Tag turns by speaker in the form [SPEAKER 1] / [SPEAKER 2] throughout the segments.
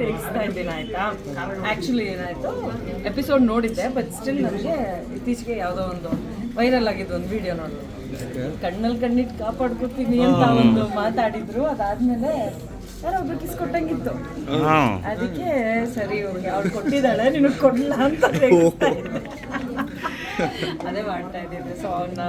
[SPEAKER 1] ರೇಗಿಸ್ತಾ ಇದ್ದೀನಿ ಆಯ್ತಾ? ಆಕ್ಚುಲಿ ಏನಾಯ್ತು? ಎಪಿಸೋಡ್ ನೋಡಿದ್ದೆ ಬಟ್ ಸ್ಟಿಲ್ ನನಗೆ ಇತ್ತೀಚೆಗೆ ಯಾವುದೋ ಒಂದು ವೈರಲ್ ಆಗಿದ್ದು ಒಂದು ವಿಡಿಯೋ ನೋಡಿದ್ರು ಕಣ್ಣಲ್ಲಿ ಕಣ್ಣಿಟ್ಟು ಕಾಪಾಡ್ಕೊತೀನಿ ಅಂತ ಒಂದು ಮಾತಾಡಿದ್ರು. ಅದಾದ್ಮೇಲೆ ಯಾರೋ ಒಬ್ರು ಕಿಸ್ ಕೊಟ್ಟಂಗಿತ್ತು. ಅದಕ್ಕೆ ಸರಿ ಓಕೆ ಅವ್ಳು ಕೊಟ್ಟಿದ್ದಾಳೆ ನಿನಗೆ ಕೊಡಲ್ಲ ಅಂತ ಅದೇ ಮಾಡ್ತಾ ಇದ್ದಿದ್ದೆ ಸೊ ಅವನ್ನ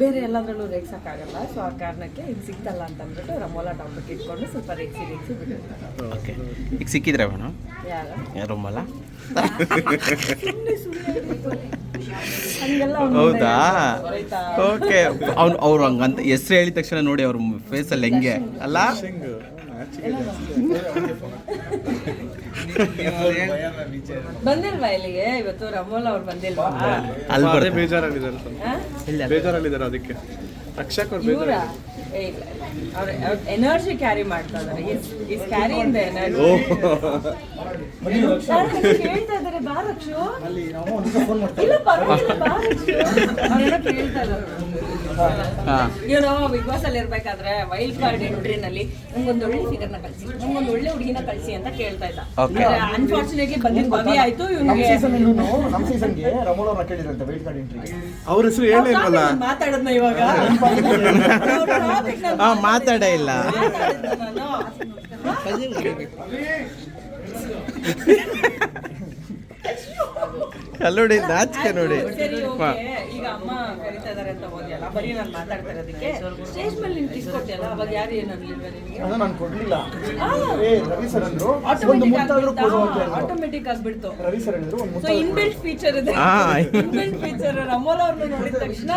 [SPEAKER 1] ಬೇರೆ ಎಲ್ಲದರಲ್ಲೂ ರೇಗ್ಸೋಕ್ಕಾಗಲ್ಲ ಸೊ ಆ ಕಾರಣಕ್ಕೆ ಇದು ಸಿಗ್ತಲ್ಲ ಅಂತ ಅಂದ್ಬಿಟ್ಟು ರಮೋಲಾ ಟಾಪಿಕ್ ಇಟ್ಕೊಂಡು ಸ್ವಲ್ಪ ರೇಗ್ಸಿ ರೇಗ್ಸಿ ಬಿಟ್ಟಿರ್ತಾರೆ.
[SPEAKER 2] ಓಕೆ ಈಗ ಸಿಕ್ಕಿದ್ರೆ ಮೇಡಮ್
[SPEAKER 1] ಯಾರು? ರಮೋಲ?
[SPEAKER 2] ಹೌದಾ? ಓಕೆ ಅವ್ನು ಅವ್ರು ಹಂಗಂತ ಹೆಸ್ರು ಹೇಳಿದ ತಕ್ಷಣ ನೋಡಿ ಅವ್ರ ಫೇಸಲ್ಲಿ ಹೆಂಗೆ? ಅಲ್ಲ?
[SPEAKER 1] ಬಂದಿಲ್ವಾ ಇಲ್ಲಿಗೆ? ಇವತ್ತು ರಮೋಲ್ ಅವ್ರು ಬಂದಿಲ್ವಾ.
[SPEAKER 3] ಬೇಜಾರಲ್ಲಿದ್ದಾರೆ ಬೇಜಾರಲ್ಲಿದ್ದಾರೆ ಅದಕ್ಕೆ.
[SPEAKER 1] ಇವರ ಎನರ್ಜಿ ಕ್ಯಾರಿ ಮಾಡ್ತಾ ಇದ್ದಾರೆ is carry in the energy ಕೇಳ್ತಾ ಇದಾರೆ ಬಾ ರಕ್ಷು ಇಲ್ಲ ಪರವಾಗಿಲ್ಲ ಬಾ ರಕ್ಷು ಅವ್ರೇನೋ ಕೇಳ್ತಾ ಇದಾರೆ.
[SPEAKER 2] ಹಾ.
[SPEAKER 1] ಏನೋ ಬಿಗ್ ಬಾಸ್ ಅಲ್ಲಿ ಇರ್ಬೇಕಾದ್ರೆ ವೈಲ್ಡ್ ಕಾರ್ಡ್ ಎಂಟ್ರಿನಲ್ಲಿ ನಂಗೊಂದು ಒಳ್ಳೆ ಫಿಗರ್ನ ಕಳ್ಸಿ ನಂಗೊಂದು ಒಳ್ಳೆ ಹುಡುಗಿನ ಕಳಿಸಿ ಅಂತ ಕೇಳ್ತಾ ಇದ್ದ. ಅನ್ಫಾರ್ಚುನೇಟ್ಲಿ ಬಂದಿದ್ ಬವಿ ಆಯ್ತು
[SPEAKER 4] ನಮ್ಮ
[SPEAKER 1] ಇವ್ನಿಗೆ
[SPEAKER 4] ಸೀಸನ್ ನಮ್ಮ ಸೀಸನ್ಗೆ ರಮೋಲ್ ಅವ್ರನ್ನ ಕೇಳಿದ್ರಂತೆ ವೈಲ್ಡ್ ಕಾರ್ಡ್ ಎಂಟ್ರಿ
[SPEAKER 3] ಅವ್ರ ಹೆಸರು ಹೇಳೇ ಇಲ್ವಲ್ಲ?
[SPEAKER 1] ಮಾತಾಡದ್ನ ಇವಾಗ.
[SPEAKER 2] ಮಾತಾಡೇ ಇಲ್ಲ. ಅಲ್ಲಿ ನೋಡಿ ನಾಚಿಕೆ ನೋಡಿ.
[SPEAKER 1] ಸರಿ ಓಕೆ. ಈಗ ಅಮ್ಮ ಕರಿತಾ ಇದಾರೆ ಅಂತ ಹೋದ್ಯಲ್ಲ ಬರೀ ನಾನು ಮಾತಾಡ್ತಾ ಇರೋದಕ್ಕೆ. ಸ್ಟೇಜ್ ಮೇಲೆ ನೀನು ಕಿಸ್ ಕೊಟ್ಟಿಯಲ್ಲ ಅವಾಗ ಯಾರು ಏನು ಅನ್ಲಿಲ್ವಾ ನಿನಗೆ
[SPEAKER 4] ಅದ ನಾನು ಕೊಡ್ಲಿಲ್ಲ.
[SPEAKER 1] ಆ.
[SPEAKER 4] ಏ ರವಿ ಸರ್ ಅಂದ್ರು ಒಂದು
[SPEAKER 1] ಆಟೋಮೆಟಿಕ್
[SPEAKER 4] ಮುತ್ತಾದ್ರೂ ಕೊಡು ಅಂತ ಹೇಳಿದ್ರು
[SPEAKER 1] ಆಟೋಮೆಟಿಕ್ ಆಗ್ಬಿಡ್ತು.
[SPEAKER 4] ರವಿ ಸರ್ ಹೇಳಿದ್ರು ಒಂದು
[SPEAKER 1] ಸೊ ಇನ್ಬಿಲ್ಟ್ ಫೀಚರ್ ಇದೆ.
[SPEAKER 2] ಆ.
[SPEAKER 1] ಇನ್ಬಿಲ್ಟ್ ಫೀಚರ್ ರಮೋಲ್ ಅವ್ರನ್ನ ನೋಡಿದ ತಕ್ಷಣ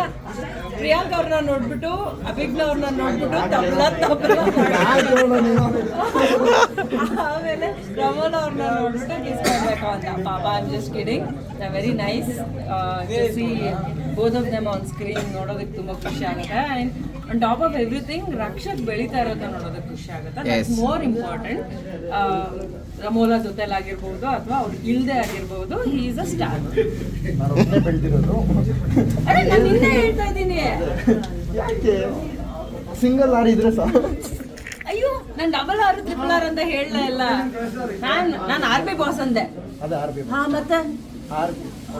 [SPEAKER 1] ಪ್ರಿಯಾಂಕ್ ಅವ್ರನ್ನ ನೋಡ್ಬಿಟ್ಟು ಅಭಿಜ್ಞ ಅವ್ರನ್ನ ನೋಡ್ಬಿಟ್ಟು ತಬಲ ತಬಲ. ಆಮೇಲೆ ರಮೋಲ್ ಅವ್ರನ್ನ ನೋಡ್ಬಿಟ್ಟು ಕಿಸ್ ಮಾಡ್ಬೇಕು I'm ಪಾಪ kidding. They're very kidding very nice see both of them on screen ನೋಡೋದಕ್ಕೆ ತುಂಬಾ ಖುಷಿ ಆಗುತ್ತೆ. And on top of everything Rakshak ಬೆಳೀತಾ ಇರೋದನ್ನ ನೋಡೋದಕ್ಕೆ ಖುಷಿ ಆಗುತ್ತೆ.
[SPEAKER 2] Yes.
[SPEAKER 1] ಮೋರ್ ಇಂಪಾರ್ಟೆಂಟ್ ರಮೋಲಾ ಜೊತೆಲಾಗಿರ್ಬೋದು ಅಥವಾ ಅವ್ರು ಇಲ್ದೆ ಆಗಿರ್ಬೋದು ಹಿ ಈಸ್ ಅ ಸ್ಟಾರ್ ಅರೆ ನಾನು ಇನ್ನೇ ಹೇಳ್ತಾ ಇದ್ದೀನಿ.
[SPEAKER 4] ಯಾಕೆ? ಸಿಂಗಲ್ ಆರ್ ಇದ್ರೆ
[SPEAKER 1] ಅಯ್ಯೋ ನಾನು ಡಬಲ್ ಆರ್ ಟ್ರಿಪಲ್ ಆರ್ ಅಂತ ಹೇಳಲೇ ಇಲ್ಲ ನಾನು ನಾನು ಆರ್ ಬಿ ಬಾಸ್ ಅಂದೆ.
[SPEAKER 4] ಅದು ಆರ್ ಬಿ
[SPEAKER 1] ಹಾ ಮತ್ತೆ?
[SPEAKER 4] ಆರ್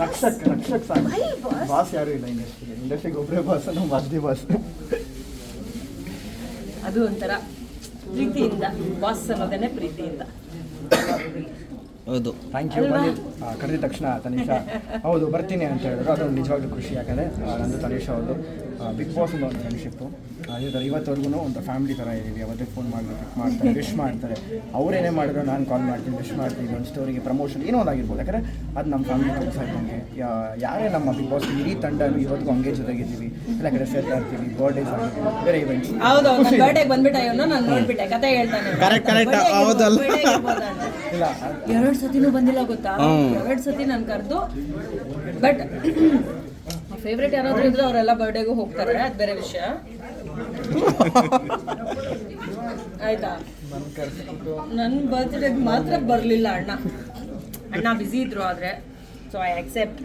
[SPEAKER 4] ರಕ್ಷಕ್ ರಕ್ಷಕ್ ಸಾಕು ಬಾಸ್ ಯಾರು ಇಲ್ಲ ಇಂಡಸ್ಟ್ರಿ ಇಂಡಸ್ಟ್ರಿಗೆ ಒಬ್ಬರೇ ಬಾಸ್ ನಮ್ಮ ಮದ್ದಿ ಬಾಸ್
[SPEAKER 1] ಅದು ಒಂಥರ ಪ್ರೀತಿಯಿಂದ ಬಾಸ್ ಅನ್ನೋದೇನೆ ಪ್ರೀತಿಯಿಂದ.
[SPEAKER 2] ಹೌದು.
[SPEAKER 4] ಥ್ಯಾಂಕ್ ಯು ಕರೆದ ತಕ್ಷಣ ತನಿಷಾ ಹೌದು ಬರ್ತೀನಿ ಅಂತ ಹೇಳಿದ್ರು ಅದು ನಿಜವಾಗ್ಲೂ ಖುಷಿ ಯಾಕಂದರೆ ನಂದು ತನಿಷಾ ಅವರು ಬಿಗ್ ಬಾಸ್ ಒಂದು ಒಂದು ಫ್ರೆಂಡ್ಶಿಪ್ಪು ಅದೇ ಇವತ್ತವರೆಗೂ ಒಂದು ಫ್ಯಾಮಿಲಿ ಥರ ಇದ್ದೀವಿ. ಅವತ್ತೇ ಫೋನ್ ಮಾಡಿ ಪಿಕ್ ಮಾಡ್ತಾರೆ ವಿಶ್ ಮಾಡ್ತಾರೆ. ಅವರೇನೇ ಮಾಡಿದ್ರು ನಾನು ಕಾಲ್ ಮಾಡ್ತೀನಿ ವಿಶ್ ಮಾಡ್ತೀನಿ ಒಂದು ಸ್ಟೋರಿಗೆ ಪ್ರಮೋಷನ್ ಏನೋ ಒಂದು ಆಗಿರ್ಬೋದು. ಯಾಕಂದರೆ ಅದು ನಮ್ಮ ಫ್ಯಾಮಿಲಿ ಕೆಲಸ ಇದ್ದಂಗೆ ಯಾರೇ ನಮ್ಮ ಬಿಗ್ ಬಾಸ್ ಇಡೀ ತಂಡ ಇವತ್ತಿಗೂ ಹಂಗೆ ಜೊತೆಗಿದ್ದೀವಿ. ಇಲ್ಲ ಕಡೆ ಸೇರ್ತಾ ಇರ್ತೀವಿ ಬರ್ಡೇಸ್ ಬೇರೆ ಇವೆಂಟ್ಸ್
[SPEAKER 1] ಹೌದು ಬರ್ಡೇಗೆ ಬಂದ್ಬಿಟ್ಟ ಇವನು ನಾನು ನೋಡ್ಬಿಟ್ಟೆ ಕತೆ ಹೇಳ್ತಾನೆ. ಕರೆಕ್ಟ್ ಕರೆಕ್ಟ್
[SPEAKER 2] ಹೌದಲ್ಲ?
[SPEAKER 4] ಇಲ್ಲ
[SPEAKER 1] ಎರಡು ಸತಿನೂ ಬಂದಿಲ್ಲ ಗೊತ್ತಾ. ಎರಡು ಸತಿ ನಾನು ಕರೆದು. ಬಟ್ ಫೇವ್ರೇಟ್ ಯಾರಾದ್ರೂ ಇದ್ರೆ ಅವರೆಲ್ಲ ಬರ್ಡೇಗೂ ಹೋಗ್ತಾರೆ ಅದು ಬೇರೆ ವಿಷಯ. ಆಯ್ತಾ? ನನ್ನ ಬರ್ತ್ಡೇಗೆ ಮಾತ್ರ ಬರಲಿಲ್ಲ ಅಣ್ಣ. ಅಣ್ಣ ಬ್ಯುಸಿ ಇದ್ರು ಆದರೆ ಸೊ ಐ ಅಕ್ಸೆಪ್ಟ್